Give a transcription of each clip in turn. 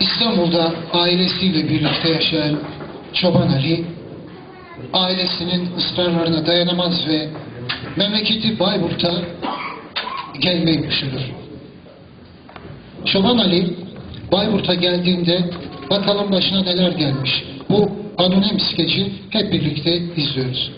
İstanbul'da ailesiyle birlikte yaşayan Çoban Ali, ailesinin ısrarlarına dayanamaz ve memleketi Bayburt'a gelmeyi düşünür. Çoban Ali, Bayburt'a geldiğinde bakalım başına neler gelmiş. Bu anonim skeci hep birlikte izliyoruz.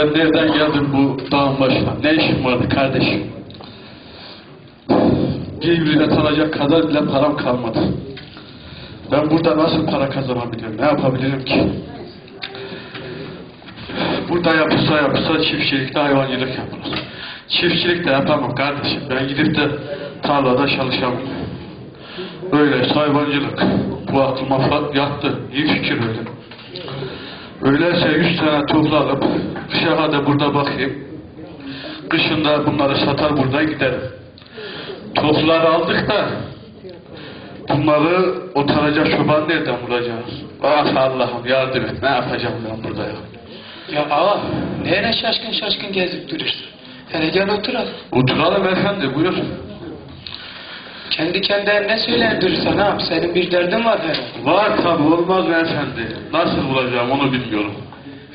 Ben nereden geldim bu dağın başına? Ne işim vardı kardeşim? Bir bilet alacak kadar bile param kalmadı. Ben burada nasıl para kazanabilirim? Ne yapabilirim ki? Burada yapılsa yapılsa çiftçilikte hayvancılık yapılır. Çiftçilik de yapamam kardeşim. Ben gidip de tarlada çalışamam. Öyle hayvancılık. Bu aklıma yattı. İyi fikir öyle. Öyleyse 100 tane toplu alıp kışa da burada bakayım. Kışında bunları satar buradan giderim. Topları aldık da bunları otaracak çoban nereden bulacağız? Ah Allah'ım yardım et. Ne yapacağım ben burada ya? Ya ağa, nereye şaşkın şaşkın gezip durursun? Hele gel otur al. Oturalım efendi buyur. Kendi kendine ne söyler durursan ha? Senin bir derdin var herhalde. Var tabi olmaz mı efendi? Nasıl bulacağım onu bilmiyorum.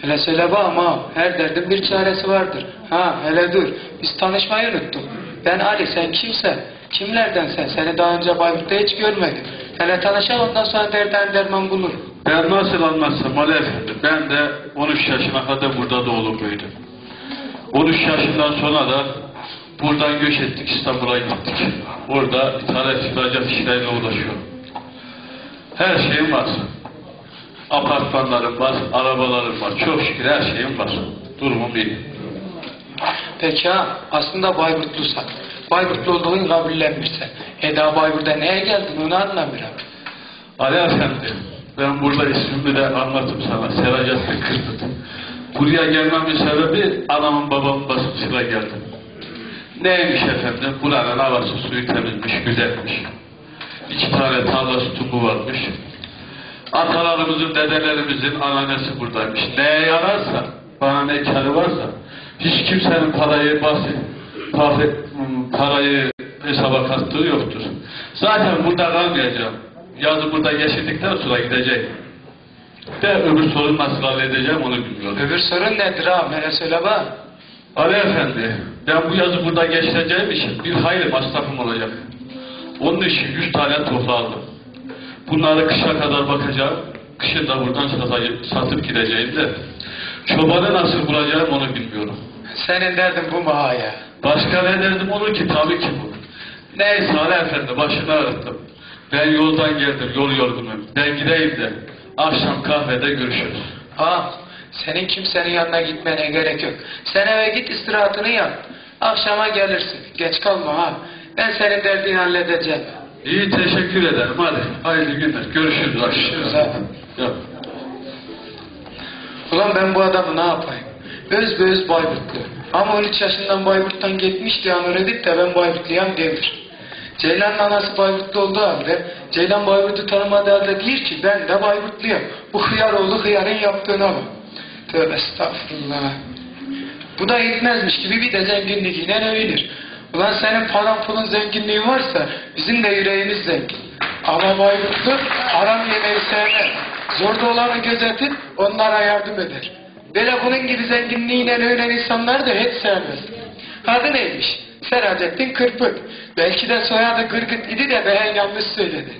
Hele söyle bak ama her derdin bir çaresi vardır. Ha hele dur. Biz tanışmayı unuttuk. Ben Ali sen kimsen? Kimlerden sen? Seni daha önce Bayburt'ta hiç görmedim. Hele tanışalım ondan sonra derden derman bulurum. Ben nasıl anlatsam Ali Efendi, ben de 13 yaşına kadar burada doğdum büyüdüm. 13 yaşından sonra da buradan göç ettik, İstanbul'a gittik. Burada ithalat ihracat işleriyle uğraşıyorum. Her şeyim var. Apartmanlarım var, arabalarım var. Çok şükür her şeyim var. Durumum iyi. Peki ha aslında Bayburtlusan. Bayburtlu olduğun kabullenmişsen. Eda Bayburt'a neye geldin onu anlamıyorum. Ali Efendi, ben burada ismimi de anlattım sana. Seracatle Kırpıt. Buraya gelmemin sebebi anamın babamın basıntısıyla geldim. Neymiş efendim? Buranın havası suyu temizmiş, güzelmiş. İki tane tarlası tumu varmış. Atalarımızın, dedelerimizin ananesi buradaymış. Neye yararsa, bana ne karı varsa, hiç kimsenin parayı basit, parayı, parayı hesaba kattığı yoktur. Zaten burada kalmayacağım. Yazı burada geçirdikten sonra gideceğim. De öbür sorunu nasıl halledeceğim onu bilmiyorum. Öbür sorun nedir ha? Hele söyle bak. Ali Efendi, ben bu yazı burada geçireceğim için bir hayli masrafım olacak. Onun için 100 tane tohum aldım. Bunları kışa kadar bakacağım. Kışın da buradan satıp gideceğim de. Çobanı nasıl bulacağım onu bilmiyorum. Senin derdin bu mu ha ya? Başka ne derdim olur ki? Tabii ki bu. Neyse Ali Efendi, başını ağrıttım. Ben yoldan geldim, yol yorgunum. Ben gideyim de akşam kahvede görüşürüz. Ha, senin kimsenin yanına gitmene gerek yok. Sen eve git istirahatını yap. Akşama gelirsin. Geç kalma ha. Ben senin derdini halledeceğim. İyi teşekkür ederim. Hadi hayırlı günler. Görüşürüz akşam. Ulan ben bu adamı ne yapayım? Öz be öz Bayburtlu. Ama 13 yaşından Bayburt'tan gitmiş diye anır edip de ben Bayburtluyam demir. Ceylan'ın anası Bayburtlu olduğu halde Ceylan Bayburt'u tanımadığı halde değil ki ben de Bayburtluyum. Bu hıyar oğlu hıyarın yaptığına bak. Tövbe estağfurullah. Bu da yetmezmiş gibi bir de zenginliğiyle övünür. Ulan senin paran pulun zenginliği varsa bizim de yüreğimiz zengin. Ama Bayburtlu aram yemeyi sevmez. Zorda olanı gözetip onlara yardım eder. Böyle bunun gibi zenginliğiyle övünen insanlar da hiç sevmez. Adı neymiş? Seracettin Kırpık. Belki de soyadı Gırgıt idi de ben yanlış söyledi.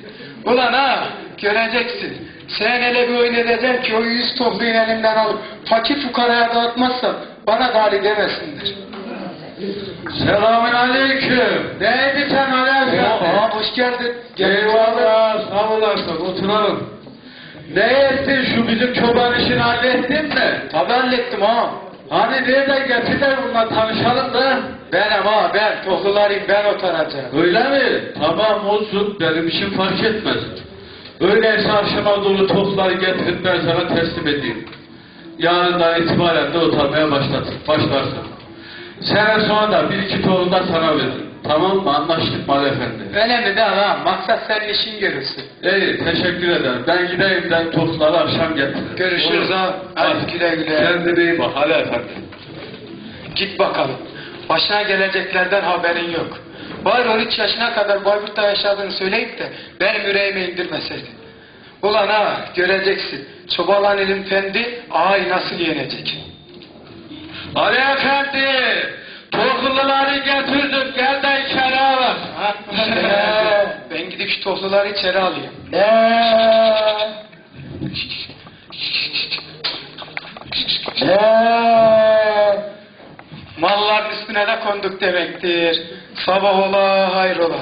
Ulan ha göreceksin. Sen hele bir oyun edeceksin ki o yüz tohluğun elimden alıp fakir fukaraya dağıtmazsan bana dali demesinler. Selamün aleyküm. Neydi sen Ali Aa, hoş geldin. Eyvallah. Sağ olasın. Oturalım. Ne ettin şu bizim çoban işini hallettin mi? Tabi hallettim ha. Hani nereden getir de bununla tanışalım da. Benim ha ben tohlularıyım ben otaracağım. Öyle mi? Tamam olsun. Benim için fark etmez. Öyleyse akşama dolu topları getirip ben sana teslim edeyim. Yarından itibaren de otarmaya başlat, başlarsın. Sene sonra da bir iki tohum da sana veririm. Tamam mı? Anlaştık Mali Efendi. Önemli değil ha. Maksat senin işin görürsün. İyi, teşekkür ederim. Ben gideyim de tostları akşam getiririm. Görüşürüz Olur. ha. Hadi güle güle. Kendine iyi bak Ali Efendi. Git bakalım. Başına geleceklerden haberin yok. Bari 13 yaşına kadar Bayburt'ta yaşadığını söyleyip de benim yüreğime indirmeseydin. Ulan ha göreceksin. Çobalan elim fendi ağayı nasıl yenecek? Ali Efendi! Tohulluları getirdim. Gel de içeri al. Ha? Ee, ben gidip şu tohluları içeri alayım. Malların üstüne de konduk demektir. Sabah ola hayrola.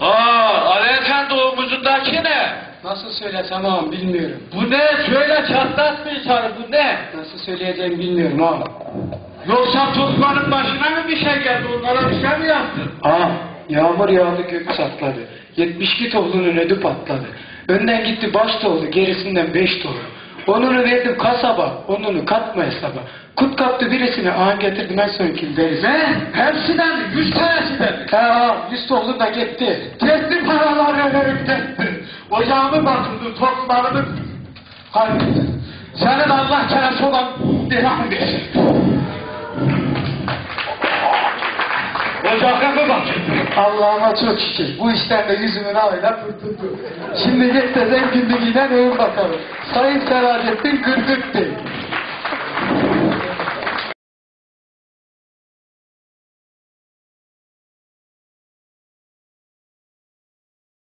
Aa, Ali Omuzundaki ne? Nasıl söylesem ağam bilmiyorum. Bu ne? Söyle çatlat bir bu ne? Nasıl söyleyeceğimi bilmiyorum ağam. Yoksa Tuflan'ın başına mı bir şey geldi? Onlara bir şey mi yaptın? Ağam yağmur yağdı gök çatladı. 72 tohlunun ödü patladı. Önden gitti baş tohlu gerisinden beş tohlu. Onunu verdim kasaba, onunu katma hesaba. Kut kaptı birisini, ağam getirdim en son kilideriz. Ne? Hepsinden mi? Yüz tanesinden mi? He ağam, yüz tohlu da gitti. Testi paraları gitti. Ocağımı batırdı, toplarımı kaybetti. Senin Allah keresi olan dirhamı versin. Ocağımı batırdı. Allah'ıma çok şükür. Bu işten de yüzümün ağıyla kurtuldu. Şimdi git de zenginliğiyle övün bakalım. Sayın Selahattin Bey.